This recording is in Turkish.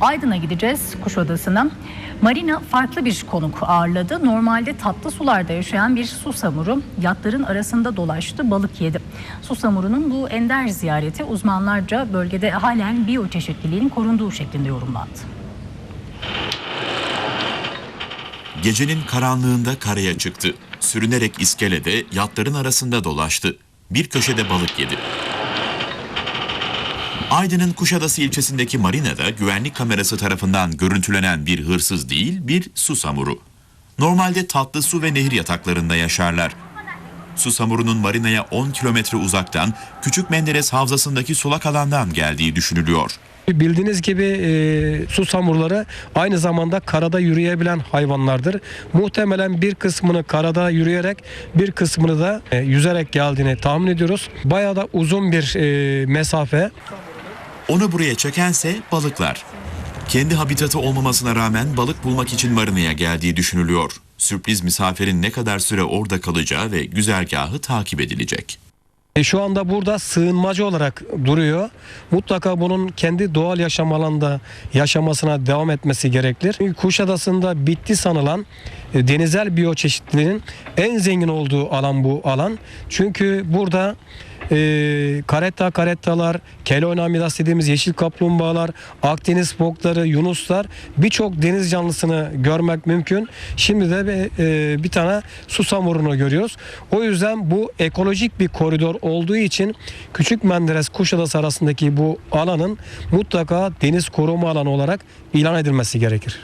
Aydın'a gideceğiz Kuşadası'na. Marina farklı bir konuk ağırladı. Normalde tatlı sularda yaşayan bir susamuru yatların arasında dolaştı, balık yedi. Susamurunun bu ender ziyareti uzmanlarca bölgede halen biyoçeşitliliğin korunduğu şeklinde yorumlandı. Gecenin karanlığında karaya çıktı. Sürünerek iskelede yatların arasında dolaştı. Bir köşede balık yedi. Aydın'ın Kuşadası ilçesindeki marinada güvenlik kamerası tarafından görüntülenen bir hırsız değil, bir susamuru. Normalde tatlı su ve nehir yataklarında yaşarlar. Susamurunun marinaya 10 kilometre uzaktan Küçük Menderes Havzası'ndaki sulak alandan geldiği düşünülüyor. Bildiğiniz gibi e, susamurları aynı zamanda karada yürüyebilen hayvanlardır. Muhtemelen bir kısmını karada yürüyerek bir kısmını da e, yüzerek geldiğini tahmin ediyoruz. Bayağı da uzun bir e, mesafe. Onu buraya çekense balıklar. Kendi habitatı olmamasına rağmen balık bulmak için marinaya geldiği düşünülüyor. Sürpriz misafirin ne kadar süre orada kalacağı ve güzergahı takip edilecek. E, şu anda burada sığınmacı olarak duruyor. Mutlaka bunun kendi doğal yaşam alanında yaşamasına devam etmesi gereklir. Çünkü Kuşadası'nda bitti sanılan denizel biyoçeşitliliğin en zengin olduğu alan bu alan. Çünkü burada e, karetta karettalar, keloynamidas dediğimiz yeşil kaplumbağalar, Akdeniz fokları, yunuslar birçok deniz canlısını görmek mümkün. Şimdi de bir, e, bir tane susamurunu görüyoruz. O yüzden bu ekolojik bir koridor olduğu için Küçük Menderes Kuşadası arasındaki bu alanın mutlaka deniz koruma alanı olarak ilan edilmesi gerekir.